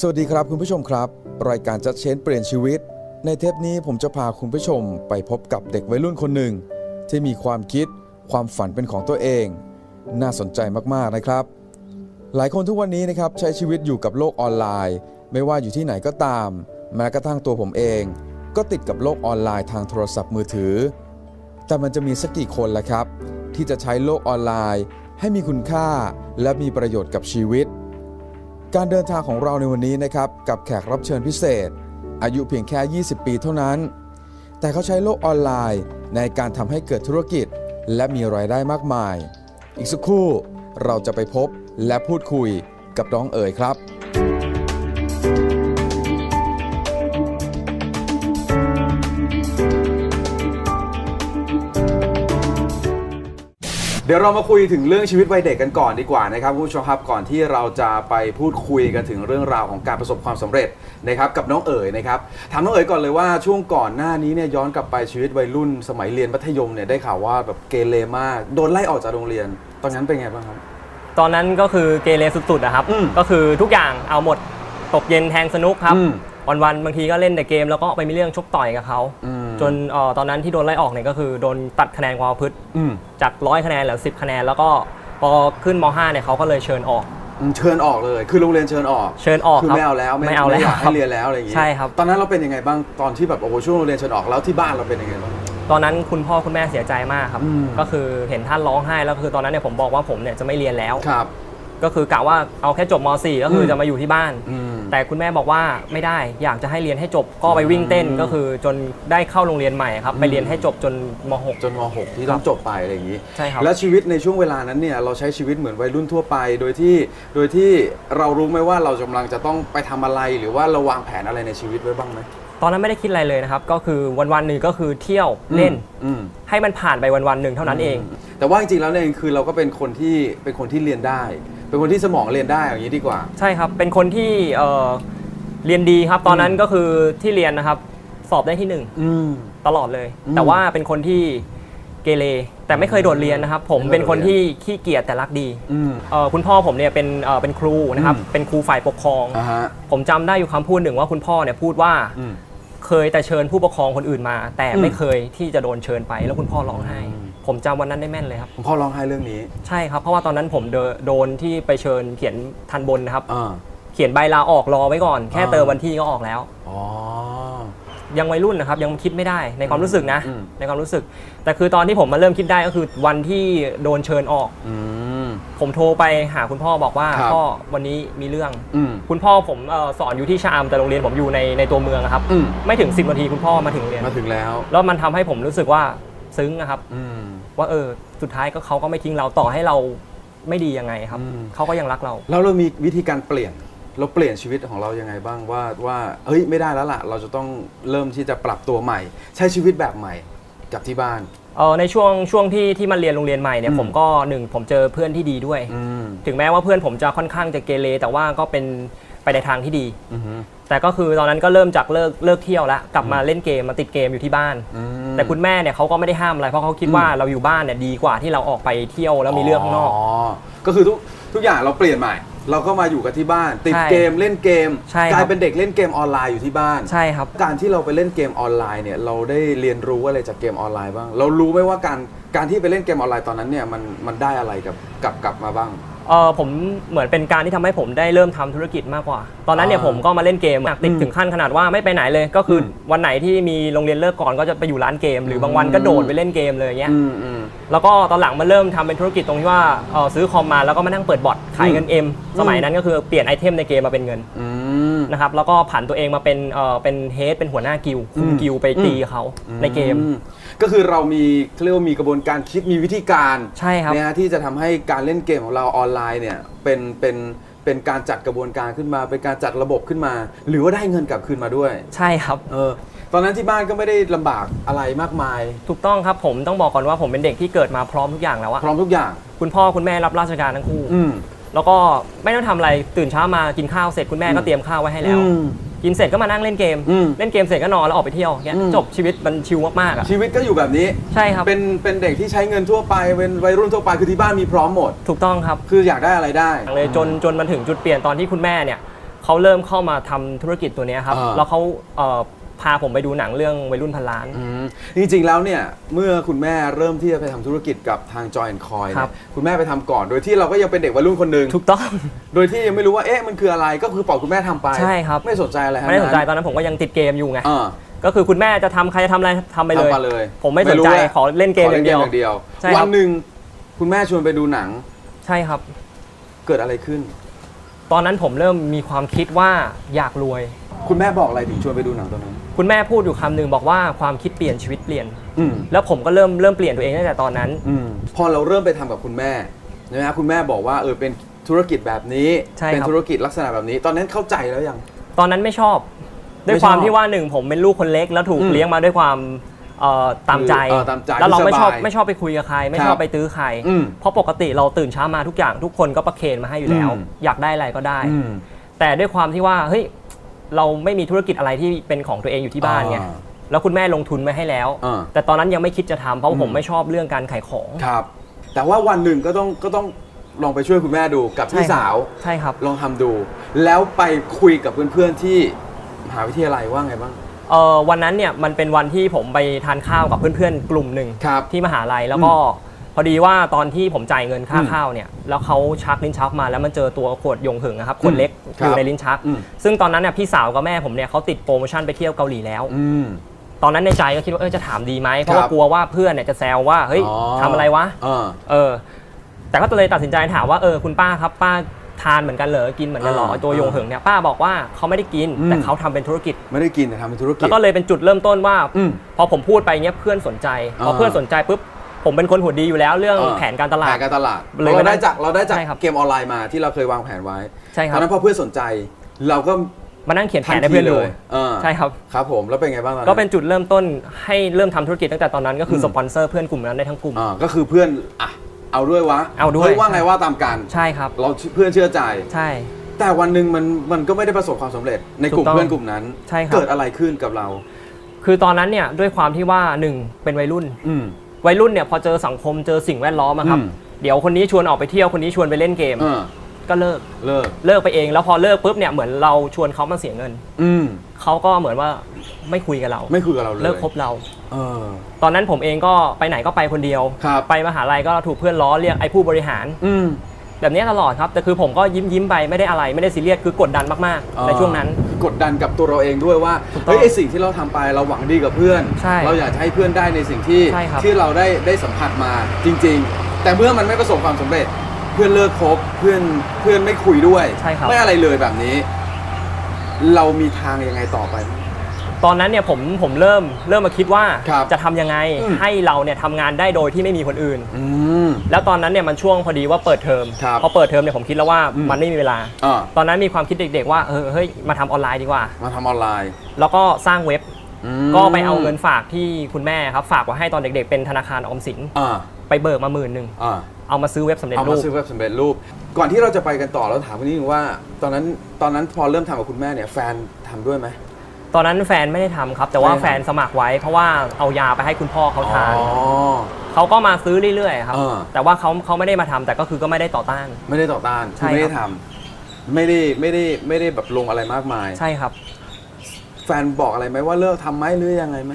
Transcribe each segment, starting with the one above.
สวัสดีครับคุณผู้ชมครับ รายการจัดเชนเปลี่ยนชีวิต ในเทปนี้ผมจะพาคุณผู้ชมไปพบกับเด็กวัยรุ่นคนหนึ่ง ที่มีความคิดความฝันเป็นของตัวเอง น่าสนใจมากๆนะครับ หลายคนทุกวันนี้นะครับใช้ชีวิตอยู่กับโลกออนไลน์ ไม่ว่าอยู่ที่ไหนก็ตาม แม้กระทั่งตัวผมเอง ก็ติดกับโลกออนไลน์ทางโทรศัพท์มือถือ แต่มันจะมีสักกี่คนล่ะครับ ที่จะใช้โลกออนไลน์ ให้มีคุณค่า และมีประโยชน์กับชีวิต การเดินทางของเราในวันนี้นะครับกับแขกรับเชิญพิเศษ อายุเพียงแค่ 20 ปีเท่านั้น แต่เขาใช้โลกออนไลน์ในการทำให้เกิดธุรกิจ และมีรายได้มากมาย อีกสักครู่เราจะไปพบและพูดคุยกับน้องเอ๋ยครับ เดี๋ยวเรามาคุยถึงเรื่องชีวิตวัยเด็กกันก่อนดีกว่านะครับคุณผู้ชมครับก่อนที่เราจะไปพูดคุยกันถึงเรื่องราวของการประสบความสำเร็จนะครับกับน้องเอ๋ยนะครับถามน้องเอ๋ยก่อนเลยว่าช่วงก่อนหน้านี้เนี่ยย้อนกลับไปชีวิตวัยรุ่น สมัยเรียนมัธยมเนี่ยได้ข่าวว่าแบบเกเรมากโดนไล่ออกจากโรงเรียน ตอนนั้นเป็นไงบ้างครับ ตอนนั้นก็คือเกเรสุดๆนะครับ อืมก็คือทุกอย่างเอาหมดตกเย็นแทงสนุกครับ อืม วันๆบางทีก็เล่นแต่เกมแล้วก็ไปมีเรื่องชกต่อยกับเขา อืม จนเอ่อตอนนั้นที่โดนไล่ออกเนี่ยก็คือโดนตัดคะแนนความประพฤติอืมจากร้อยคะแนนเหลือสิคะแนน แล้วก็พอขึ้นม .5 เนี่ยเขาก็เลยเชิญออก อืมเชิญออกเลย คือโรงเรียนเชิญออกเชิญออกคือครับไม่เอาแล้วไม่เอาแล้วอยากครัให้บเรียนแล้วอะไรอย่างงี้ใช่ครับ ตอนนั้นเราเป็นยังไงบ้างตอนที่แบบโอ้โหช่วงโรงเรียนเชิญออกแล้วที่บ้านเราเป็นยังไงบ้าง ตอนนั้นคุณพ่อคุณแม่เสียใจมากครับ อืม ก็คือเห็นท่านร้องไห้แล้วก็คือตอนนั้นเนี่ยผมบอกว่าผมเนี่ยจะไม่เรียนแล้ว ครับ ก็คือกะว่าเอาแค่จบม .4 ก็คืออม จะมาอยู่ที่บ้าน อืม แต่คุณแม่บอกว่าไม่ได้อยากจะให้เรียนให้จบก็ไปวิ่งเต้นอืมก็คือจนได้เข้าโรงเรียนใหม่ครับอืมไปเรียนให้จบจนม จนม .6 ที่ต้องจบไปอะไรอย่างนี้ ใช่ครับ แล้วชีวิตในช่วงเวลานั้นเนี่ยเราใช้ชีวิตเหมือนวัยรุ่นทั่วไป โดยที่โดยที่เรารู้ไหมว่าเรากำลังจะต้องไปทำอะไรหรือว่าเราวางแผนอะไรในชีวิตไว้บ้างไหม6 ตอนนั้นไม่ได้คิดอะไรเลยนะครับ ก็คือวันวันๆหนึ่งก็คือเที่ยวเล่น อืม ให้มันผ่านไปวันวันๆหนึ่งเท่านั้นเอง แต่ว่าจริงๆแล้วเนี่ยคือเราก็เป็นคนที่เป็นคนที่เรียนได้ เป็นคนที่สมองเรียนได้อย่างนี้ดีกว่า ใช่ครับ เป็นคนที่เอ่อเรียนดีครับ ตอนนั้นก็คือที่เรียนนะครับ สอบได้ที่หนึ่งอืม ตลอดเลย อืมแต่ว่าเป็นคนที่เกเรแต่ไม่เคยโดดเรียนนะครับ ผมไม่เคยเป็นคนโดดเรียนที่ขี้เกียจแต่รักดีอืม เอ่อคุณพ่อผมเนี่ยเป็นเอ่อเป็นครูนะครับ อืม เป็นครูฝ่ายปกครอง อ่าฮะ ผมจำได้อยู่คำพูดหนึ่งว่าคุณพ่อเนี่ยพูดว่า อืม เคยแต่เชิญผู้ปกครองคนอื่นมา แต่อืมไม่เคยที่จะโดนเชิญไปแล้วคุณพ่อร้องไห้ อืม ผมจำวันนั้นได้แม่นเลยครับ ผมพ่อร้องไห้เรื่องนี้ใช่ครับ เพราะว่าตอนนั้นผมเดนโดนที่ไปเชิญเขียนทันบนนะครับ อ่า เขียนใบลาออกรอไว้ก่อน แค่อ่า เติมวันที่ก็ออกแล้ว อ๋อ ยังวัยรุ่นนะครับ ยังคิดไม่ได้ในความรู้สึกนะ อืม ในความรู้สึก แต่คือตอนที่ผมมาเริ่มคิดได้ก็คือวันที่โดนเชิญออก อืม ผมโทรไปหาคุณพ่อบอกว่าครับ พ่อวันนี้มีเรื่อง อืม คุณพ่อผมเอ่อสอนอยู่ที่ชะอำแต่โรงเรียนผมอยู่ในในตัวเมืองอะครับ อืม ไม่ถึง 10นาทีคุณพ่อมาถึงโรงเรียน มาถึงแล้ว แล้วมันทำให้ผมรู้สึกว่า ซึ้งนะครับอืม ว่าเออสุดท้ายก็เขาก็ไม่ทิ้งเราต่อให้เราไม่ดียังไงครับอืม เขาก็ยังรักเรา แล้วเรามีวิธีการเปลี่ยน เราเปลี่ยนชีวิตของเรายังไงบ้างว่าว่าเฮ้ยไม่ได้แล้วล่ะ เราจะต้องเริ่มที่จะปรับตัวใหม่ ใช้ชีวิตแบบใหม่กับที่บ้าน เออในช่วงช่วงที่ที่มาเรียนโรงเรียนใหม่เนี่ยอืม ผมก็หนึ่งผมเจอเพื่อนที่ดีด้วย อืมถึงแม้ว่าเพื่อนผมจะค่อนข้างจะเกเรแต่ว่าก็เป็นไปในทางที่ดี อือฮึ แต่ก็คือตอนนั้นก็เริ่มจากเลิกเลิกเที่ยวแล้วกลับมาเล่นเกมมาติดเกมอยู่ที่บ้าน อืม แต่คุณแม่เนี่ยเขาก็ไม่ได้ห้ามอะไรเพราะเขาคิดอืมว่าเราอยู่บ้านเนี่ยดีกว่าที่เราออกไปเที่ยวแล้วมีเรื่องข้างนอก ก็คือทุกทุกอย่างเราเปลี่ยนใหม่ เราก็มาอยู่กันที่บ้าน ติดใช่เกมเล่นเกม ใช่ครับ กลายเป็นเด็กเล่นเกมออนไลน์อยู่ที่บ้าน ใช่ครับ การที่เราไปเล่นเกมออนไลน์เนี่ยเราได้เรียนรู้อะไรจากเกมออนไลน์บ้าง เรารู้ไหมว่าการการที่ไปเล่นเกมออนไลน์ตอนนั้นเนี่ยมันมันได้อะไรกับกับกลับมาบ้าง เออผมเหมือนเป็นการที่ทำให้ผมได้เริ่มทำธุรกิจมากกว่า ตอนนั้นเนี่ยอ่าผมก็มาเล่นเกมติดอืมถึงขั้นขนาดว่าไม่ไปไหนเลย ก็คืออมวันไหนที่มีโรงเรียนเลิกก่อนก็จะไปอยู่ร้านเกม หรือบางวันก็โดดไปเล่นเกมเลยอย่างเงี้ย อืมอืม แล้วก็ตอนหลังมาเริ่มทำเป็นธุรกิจตรงที่ว่าเอ่อซื้อคอมมาแล้วก็มานั่งเปิดบอทขายเงินเอ็มสมัยนั้นก็คือเปลี่ยนไอเทมในเกมมาเป็นเงิน อืม นะครับแล้วก็ผันตัวเองมาเป็นเอ่อเป็นเฮดเป็นหัวหน้ากิลด์คุมอืมกิลด์ไปตีเขาในเกม อืก็คือเรามีเขาเรียกว่ามีกระบวนการคิดมีวิธีการใช่ครับ นะฮะที่จะทำให้การเล่นเกมของเราออนไลน์เนี่ยเป็นเป็นเป็นการจัดกระบวนการขึ้นมา เป็นการจัดระบบขึ้นมา หรือว่าได้เงินกลับคืนมาด้วยใช่ครับ เออตอนนั้นที่บ้านก็ไม่ได้ลำบากอะไรมากมาย ถูกต้องครับผมต้องบอกก่อนว่าผมเป็นเด็กที่เกิดมาพร้อมทุกอย่างแล้วอะพร้อมทุกอย่าง คุณพ่อคุณแม่รับราชการทั้งคู่ อืม แล้วก็ไม่ต้องทำอะไรตื่นเช้ามากินข้าวเสร็จคุณแม่ก็อืมเตรียมข้าวไว้ให้แล้ว อืมกินเสร็จก็มานั่งเล่นเกม อืมเล่นเกมเสร็จก็นอนแล้วออกไปเที่ยวเงี้ยอืม จบชีวิตมันชิลมากๆอะชีวิตก็อยู่แบบนี้ ใช่ครับเป็นเป็นเด็กที่ใช้เงินทั่วไปเป็นวัยรุ่นทั่วไปคือที่บ้านมีพร้อมหมด ถูกต้องครับ คืออยากได้อะไรได้ เลยจนจนมันถึงจุดเปลี่ยนตอนที่คุณแม่เนี่ยเขาเริ่มเข้ามาทำธุรกิจตัวเนี้ยครับอ่าแล้วเขาเอ่อ พาผมไปดูหนังเรื่องวัยรุ่นพันล้าน อืมจริงๆแล้วเนี่ยเมื่อคุณแม่เริ่มที่จะไปทำธุรกิจกับทาง Joy and Coin ครับเนี่ยคุณแม่ไปทำก่อน โดยที่เราก็ยังเป็นเด็กวัยรุ่นคนหนึ่งถูกต้อง โดยที่ยังไม่รู้ว่าเอ๊ะมันคืออะไรก็คือปล่อยคุณแม่ทำไปใช่ครับ ไม่สนใจอะไรทั้งไม่ได้สนใจนั้นตอนนั้นผมก็ยังติดเกมอยู่ไง อ่าก็คือคุณแม่จะทำใครจะทำอะไรทำไปเลยทำมาเลยผมไม่สนใจรู้แหละขอเล่นเกมอย่างเดียวขเดียว ใช่ครับ วันหนึ่งคุณแม่ชวนไปดูหนังใช่ครับ เกิดอะไรขึ้น ตอนนั้นผมเริ่มมีความคิดว่าอยากรวย คุณแม่บอกอะไรถึงชวนไปดูหนังตอนนั้น คุณแม่พูดอยู่คำหนึ่งบอกว่าความคิดเปลี่ยนชีวิตเปลี่ยน อืมแล้วผมก็เริ่มเริ่มเปลี่ยนตัวเองตั้งแต่ตอนนั้น อืมพอเราเริ่มไปทำกับคุณแม่ใช่ไหมครับคุณแม่บอกว่าเออเป็นธุรกิจแบบนี้ ใช่ครับ เป็นธุรกิจลักษณะแบบนี้ ตอนนั้นเข้าใจแล้วยัง ตอนนั้นไม่ชอบ ด้วยไม่ชอบความที่ว่าหนึ่งผมเป็นลูกคนเล็กแล้วถูกอืมเลี้ยงมาด้วยความเอ่อตามใจ เออตามใจแล้วเราไม่ชอบสบายไม่ชอบไปคุยกับใคร ไม่ครับชอบไปตื้อใคร อืมเพราะปกติเราตื่นเช้ามาทุกอย่างทุกคนก็ประเคนมาให้อยู่แล้ว อืม อยากได้อะไรก็ได้อืมแต่ด้วยความที่ว่าเฮ้ย เราไม่มีธุรกิจอะไรที่เป็นของตัวเองอยู่ที่บ้านไงอ่าแล้วคุณแม่ลงทุนมาให้แล้ว อ่า แต่ตอนนั้นยังไม่คิดจะทำเพราะว่าอืมผมไม่ชอบเรื่องการขายของ ครับ แต่ว่าวันหนึ่งก็ต้องก็ต้องลองไปช่วยคุณแม่ดูกับพี่ใช่ครับสาว ใช่ครับ ลองทำดู แล้วไปคุยกับเพื่อนๆที่มหาวิทยาลัยว่าไงบ้าง เออวันนั้นเนี่ยมันเป็นวันที่ผมไปทานข้าวกับเพื่อนๆ กลุ่มหนึ่งครับที่มหาลัยแล้วก็พ อดีว่าตอนที่ผมจ่ายเงินค่าอืมข้าวเนี่ยแล้วเขาชักลิ้นชักมาแล้วมันเจอตัวขวดยงหึงนะครับขวดเล็กครับอยู่ในลิ้นชักอืมซึ่งตอนนั้นเนี่ยพี่สาวกับแม่ผมเนี่ยเขาติดโปรโมชั่นไปเที่ยวเกาหลีแล้วอืมตอนนั้นในใจก็คิดว่าเออจะถามดีไหมเพราะครัว่าบกลัวว่าเพื่อนเนี่ยจะแซวว่าเฮ้ยอ๋อทำอะไรวะอ่าเออ แต่ก็เลยตัดสินใจถามว่าเออคุณป้าครับป้าทานเหมือนกันเหรอกินเหมือนกันเหรออ่าไอ้ตัวยงหึงเนี่ยป้าบอกว่าเขาไม่ได้กินอืมแต่เขาทำเป็นธุรกิจไม่ได้กินแต่ทำเป็นธุรกิจแล้วก็เลยเป็นจุดเริ่มต้นว่าอืมพอผมพูดไปเงี้ยเพื่อนสนใจพออ่าเพื่อนสนใจปุ๊บ ผมเป็นคนหัวดีอยู่แล้วเรื่องอ่าแผนการตลาแผดนการตลาดเลยเราวันนั้ได้นจากเราได้จากใช่ครับเกมออนไลน์มาที่เราเคยวางแผนไว้ใช่คตรัอบนนั้นพอเพื่อนสนใจ เราก็มานั่งเขียนแผทันนให้ทีเพื่อนเลดูยอ่าใช่ครับ ครับผมแล้วเป็นไงบ้างตอนนั้นก็เป็นจุดเริ่มต้นให้เริ่มทำธุรกิจตั้งแต่ตอนนั้นก็คืออมสปอนเซอร์เพื่อนกลุ่มนั้นได้ทั้งกลุ่ม อ่าก็คือเพื่อนอะเอาด้วยวะเอาด้วย ฮ้ว่าไงว่าตามกันใช่ครับ เราเพื่อนเชื่อใจ ใช่ แต่วันหนึ่งมันมันก็ไม่ได้ประสบความสำเร็จในกลุ่มถูกต้องเพื่อนกลุ่มนั้น ใช่ครับ เกิดอะไรขึ้นกับเรา คือตอนนั้นเนี่ยด้วยความที่ว่าหนึ่งเป็นวัยรุ่น อืม วัยรุ่นเนี่ยพอเจอสังคมเจอสิ่งแวดล้อมอะครับ อืม เดี๋ยวคนนี้ชวนออกไปเที่ยวคนนี้ชวนไปเล่นเกม เออก็เลิกเลิกเลิกไปเอง แล้วพอเลิกปุ๊บเนี่ยเหมือนเราชวนเขามาเสียเงินอืมเขาก็เหมือนว่าไม่คุยกับเราไม่คุยกับเราเลยเลิกคบเรา เออ ตอนนั้นผมเองก็ไปไหนก็ไปคนเดียว ครับ ไปมหาลัยก็ถูกเพื่อนล้อเรียกไอ้ผู้บริหาร อืม แบบนี้ตลอดครับ แต่คือผมก็ยิ้มยิ้มๆไปไม่ได้อะไรไม่ได้ซีเรียสคือกดดันมากๆในช่วงนั้น กดดันกับตัวเราเองด้วยว่าถูกต้องเฮ้ยไอสิ่งที่เราทำไปเราหวังดีกับเพื่อนใช่เราอยากจะให้เพื่อนได้ในสิ่งที่ใช่ครับที่เราได้ได้สัมผัสมาจริง ๆ แต่เมื่อมันไม่ประสบความสำเร็จ เพื่อนเลิกคบเพื่อนเพื่อนไม่คุยด้วยใช่ครับไม่อะไรเลยแบบนี้ เรามีทางยังไงต่อไปไหม ตอนนั้นเนี่ยผมผมเริ่มเริ่มมาคิดว่าครับจะทำยังไงอืม ให้เราเนี่ยทำงานได้โดยที่ไม่มีคนอื่น อืม แล้วตอนนั้นเนี่ยมันช่วงพอดีว่าเปิดเทอมครับพอเปิดเทอมเนี่ยผมคิดแล้วว่าอืม มันไม่มีเวลา อ่าตอนนั้นมีความคิดเด็กๆว่าเออเฮ้ยมาทำออนไลน์ดีกว่า มาทำออนไลน์แล้วก็สร้างเว็บอืมก็ไปเอาเงินฝากที่คุณแม่ครับฝากไว้ให้ตอนเด็กๆ เป็นธนาคารออมสินอ่าไปเบิกมาหมื่นหนึ่งอ่าเอามาซื้อเว็บสำเร็จเอารูมาป ซื้อเว็บสำเร็จรูป ก่อนที่เราจะไปกันต่อเราถามคนนี้ว่า ตอนนั้นตอนนั้นพอเริ่มทำกับคุณแม่เนี่ยแฟนทำด้วยไหม ตอนนั้นแฟนไม่ได้ทำครับ แต่ว่าไม่ได้ทำแฟนสมัครไว้ เพราะว่าเอายาไปให้คุณพ่อเขาทาน อ๋อ เขาก็มาซื้อเรื่อยๆครับ เออ แต่ว่าเขาเขาไม่ได้มาทำแต่ก็คือก็ไม่ได้ต่อต้าน ไม่ได้ต่อต้านใช่ คือไม่ได้ครัทำบไม่ได้ไม่ได้ไม่ได้แบบลงอะไรมากมาย ใช่ครับ แฟนบอกอะไรไหมว่าเลิกทำไหมหรือยังไงไหม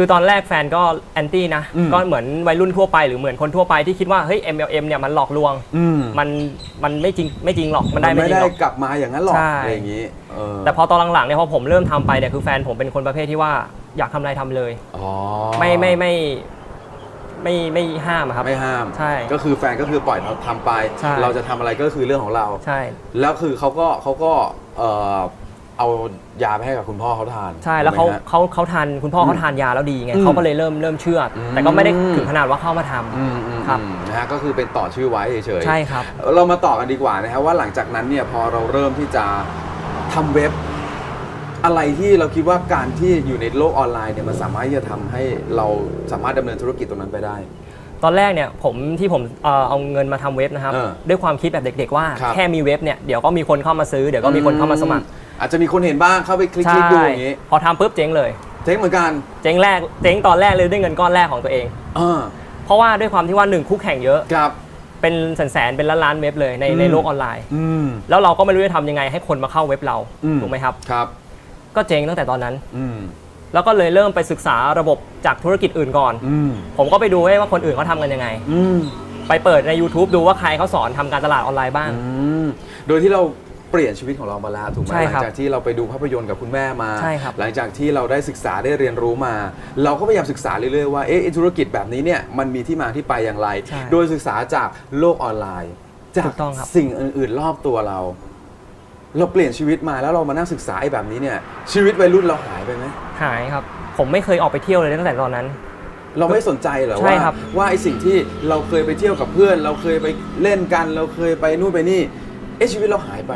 คือตอนแรกแฟนก็แอนตี้นะ อืมก็เหมือนวัยรุ่นทั่วไปหรือเหมือนคนทั่วไปที่คิดว่าเฮ้ย MLM เนี่ยมันหลอกลวงอืมมันมันไม่จริงไม่จริงหรอกมันได้ไม่ไม่จริงได้หรอก กลับมาอย่างนั้นหรอกใช่ อะไรอย่างนี้เออแต่พอตอนหลังๆเนี่ยพอผมเริ่มทำไปเนี่ยคือแฟนผมเป็นคนประเภทที่ว่าอยากทำอะไรทำเลย อ๋อไม่ไม่ไม่ไม่ไม่ห้ามอะครับ ไม่ห้ามใช่ก็คือแฟนก็คือปล่อยเราทำไป ใช่ เราจะทำอะไรก็คือเรื่องของเรา ใช่ แล้วคือเขาก็เขาก็เอ่อ เอายาไปให้กับคุณพ่อเขาทานใช่แล้วเขาถูกไหมฮะ เขาเขาทานคุณพ่อเขาทานยาแล้วดีไงอืมเขาก็เลยเริ่มเริ่มเชื่ออม แต่ก็ไม่ได้ถึงขนาดว่าเข้ามาทำ อืมอืมครับ อืมนะฮะก็คือเป็นต่อชื่อไว้เฉยๆ ใช่ครับ เรามาต่อกันดีกว่านะครับว่าหลังจากนั้นเนี่ยพอเราเริ่มที่จะทำเว็บ อะไรที่เราคิดว่าการที่อยู่ในโลกออนไลน์เนี่ยมันสามารถที่จะทำให้เราสามารถดำเนินธุรกิจตรงนั้นไปได้ ตอนแรกเนี่ยผมที่ผมเอ่อเอาเงินมาทำเว็บนะครับ เออด้วยความคิดแบบเด็ก ๆ ว่าครับแค่มีเว็บเนี่ยเดี๋ยวก็มีคนเข้ามาซื้อเดี๋ยวก็มีคนเข้ามาสมัคร อาจจะมีคนเห็นบ้างเข้าไปคลิกใช่ๆดูอย่างนี้พอทำปุ๊บเจ๊งเลย เจ๊งเหมือนกันเจ๊งแรกเจ๊งตอนแรกเลยด้วยเงินก้อนแรกของตัวเองอ่าเพราะว่าด้วยความที่ว่าหนึ่งคู่แข่งเยอะ ครับ เป็นแสนๆเป็นล้านๆเว็บเลยในอืมในโลกออนไลน์ อืม แล้วเราก็ไม่รู้จะทำยังไงให้คนมาเข้าเว็บเราอืม ถูกไหมครับ ครับ ก็เจ๊งตั้งแต่ตอนนั้น อืม แล้วก็เลยเริ่มไปศึกษาระบบจากธุรกิจอื่นก่อน อืม ผมก็ไปดูว่าคนอื่นเขาทำกันยังไง อืม ไปเปิดใน YouTube ดูว่าใครเขาสอนทำการตลาดออนไลน์บ้าง อืม โดยที่เรา เปลี่ยนชีวิตของเรามาแล้วถูกไหมใช่หลัครับจากที่เราไปดูภาพยนตร์กับคุณแม่มา ใช่ครับหลังจากที่เราได้ศึกษาได้เรียนรู้มา เราก็พยายามศึกษาเรื่อยๆว่าเอ๊ะไอ้ธุรกิจแบบนี้เนี่ยมันมีที่มาที่ไปอย่างไร ใช่โดยศึกษาจากโลกออนไลน์จาถูกกต้องครับ สิ่งอื่นๆรอบตัวเรา เราเปลี่ยนชีวิตมาแล้วเรามานั่งศึกษาไอ้แบบนี้เนี่ย ชีวิตวัยรุ่นเราหายไปไหม หายครับ ผมไม่เคยออกไปเที่ยวเลยตั้งแต่ตอนนั้น เราไม่สนใจเหรอใช่ว่าครับ ว่าไอ้สิ่งที่เราเคยไปเที่ยวกับเพื่อน เราเคยไปเล่นกัน เราเคยไปนู่นไปนี่ เอ๊ะชีวิตเราหายไป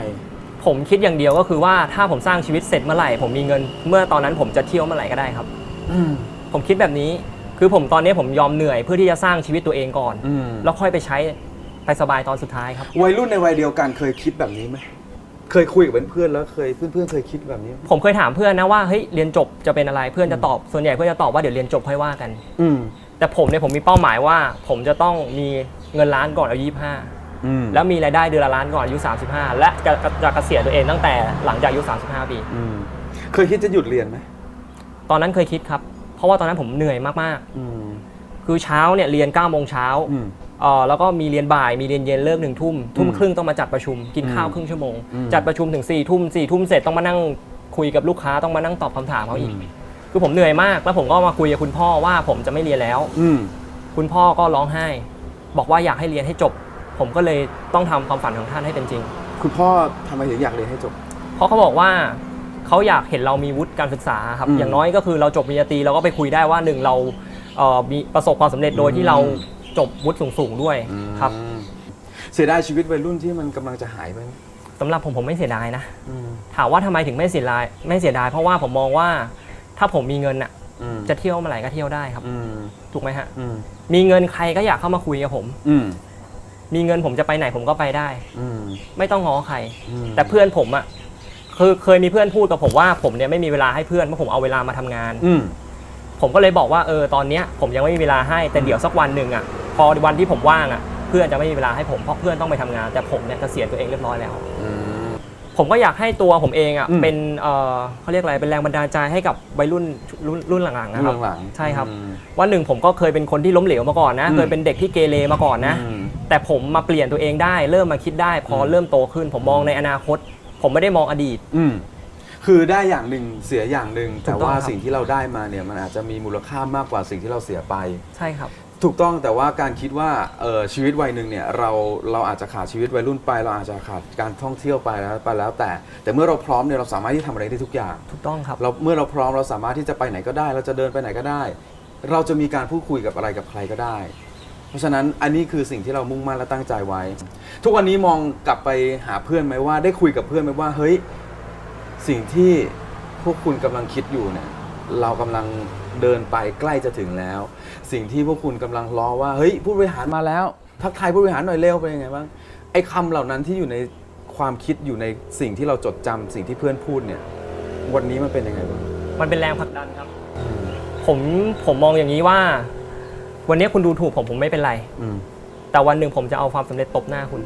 ผมคิดอย่างเดียวก็คือว่าถ้าผมสร้างชีวิตเสร็จเมื่อไหร่ ผมมีเงิน เมื่อตอนนั้นผมจะเที่ยวเมื่อไหร่ก็ได้ครับ อืม ผมคิดแบบนี้คือผมตอนนี้ผมยอมเหนื่อยเพื่อที่จะสร้างชีวิตตัวเองก่อน อืม แล้วค่อยไปใช้ไปสบายตอนสุดท้ายครับ วัยรุ่นในวัยเดียวกันเคยคิดแบบนี้ไหมเคยคุยกับเพื่อนๆแล้วเคยเพื่อนๆเคยคิดแบบนี้ไหมผมเคยถามเพื่อนนะว่าเฮ้ยเรียนจบจะเป็นอะไรเพื่อนจะตอบส่วนใหญ่เพื่อนจะตอบว่าเดี๋ยวเรียนจบค่อยว่ากัน อืม แต่ผมเนี่ยผมมีเป้าหมายว่า ผมจะต้องมีเงินล้านก่อนอายุ25อืม แล้วมีรายได้เดือนละล้านก่อนอายุ 35 และจะจะเกษียณตัวเองตั้งแต่หลังจากอายุ 35 ปี อืมเคยคิดจะหยุดเรียนไหมตอนนั้นเคยคิดครับ เพราะว่าตอนนั้นผมเหนื่อยมากอืม ๆ คือเช้าเนี่ยเรียน9โมงเช้าอืม เอ่อแล้วก็มีเรียนบ่ายมีเรียนเย็นเลิกหนึ่งทุ่มทุ่มอืมครึ่งต้องมาจัดประชุมกินข้าวอืมครึ่งชั่วโมงอืมจัดประชุมถึง4ี่ทุ่มสี่ทุ่มเสร็จต้องมานั่งคุยกับลูกค้าต้องมานั่งตอบคำถามเขาอีก คือผมเหนื่อยมากแล้วผมก็มาคุยกับคุณพ่อว่าผมจะไม่เรียนแล้ว อืม คุณพ่อก็ร้องไห้ บอกว่าอยากให้เรียนให้จบ ผมก็เลยต้องทำความฝันของท่านให้เป็นจริง คุณพ่อทำไมถึงอยากเรียนให้จบ เพราะเขาบอกว่าเขาอยากเห็นเรามีวุฒิการศึกษาครับ อืมอย่างน้อยก็คือเราจบปริญญาตรีเราก็ไปคุยได้ว่าหนึ่งเราเอ่อมีประสบความสำเร็จโดยที่เราจบวุฒิสูงๆด้วยครับอืมเสียดายชีวิตวัยรุ่นที่มันกำลังจะหายไปไหมสำหรับผมผมไม่เสียดายนะ อืมถามว่าทำไมถึงไม่เสียดายไม่เสียดายเพราะว่าผมมองว่าถ้าผมมีเงินอะอืมจะเที่ยวเมื่อไหร่ก็เที่ยวได้ครับ อืมถูกไหมฮะ อืมมีเงินใครก็อยากเข้ามาคุยกับผม อืม มีเงินผมจะไปไหนผมก็ไปได้ อืมไม่ต้องง้อใคร อืมแต่เพื่อนผมอะคือเคยมีเพื่อนพูดกับผมว่าผมเนี่ยไม่มีเวลาให้เพื่อนเพราะผมเอาเวลามาทำงาน อืมผมก็เลยบอกว่าเออตอนเนี้ยผมยังไม่มีเวลาให้แต่เดี๋ยวสักวันหนึ่งอะพอวันที่ผมว่างอะเพื่อนจะไม่มีเวลาให้ผมเพราะเพื่อนต้องไปทำงาน แต่ผมเนี่ยเกษียณตัวเองเรียบร้อยแล้ว อืม ผมก็อยากให้ตัวผมเองอะอืม เป็นเออเขาเรียกอะไรเป็นแรงบันดาลใจให้กับวัยรุ่นรุ่นรุ่นหลังๆนะครับเรื่องหลัง ใช่ครับอืมวันหนึ่งผมก็เคยเป็นคนที่ล้มเหลวมาก่อนนะ อืมเคยเป็นเด็กที่เกเรมาก่อนนะ อืม แต่ผมมาเปลี่ยนตัวเองได้ เริ่มมาคิดได้พออมเริ่มโตขึ้น ผมมองในอนาคต ผมไม่ได้มองอดีต อืมคือได้อย่างหนึ่งเสียอย่างหนึ่งถูแต่กต้องว่าครับ สิ่งที่เราได้มาเนี่ยมันอาจจะมีมูลค่ามากกว่าสิ่งที่เราเสียไป ใช่ครับ ถูกต้องแต่ว่าการคิดว่าเออชีวิตวัยหนึ่งเนี่ยเราเราอาจจะขาดชีวิตวัยรุ่นไป เราอาจจะขาดการท่องเที่ยวไปแล้วไปแล้วแต่ แต่เมื่อเราพร้อมเนี่ยเราสามารถที่จะทำอะไรได้ทุกอย่าง ถูกต้องครับ เราเมื่อเราพร้อมเราสามารถที่จะไปไหนก็ได้ เราจะเดินไปไหนก็ได้ เราจะมีการพูดคุยกับอะไรกับใครก็ได้ เพราะฉะนั้นอันนี้คือสิ่งที่เรามุ่งมั่นและตั้งใจไว้ ทุกวันนี้มองกลับไปหาเพื่อนไหมว่าได้คุยกับเพื่อนไหมว่าเฮ้ยสิ่งที่พวกคุณกำลังคิดอยู่เนี่ยเรากำลังเดินไปใกล้จะถึงแล้ว สิ่งที่พวกคุณกำลังรอว่าเฮ้ยผู้บริหารมาแล้ว ทักทายผู้บริหารหน่อยเร็วเป็นยังไงบ้างไอ้คำเหล่านั้นที่อยู่ในความคิดอยู่ในสิ่งที่เราจดจำสิ่งที่เพื่อนพูดเนี่ยวันนี้มันเป็นยังไงบ้าง มันเป็นแรงผลักดันครับ ผมผมมองอย่างนี้ว่า วันนี้คุณดูถูกผมผมไม่เป็นไร อืม แต่วันหนึ่งผมจะเอาความสำเร็จตบหน้าคุณ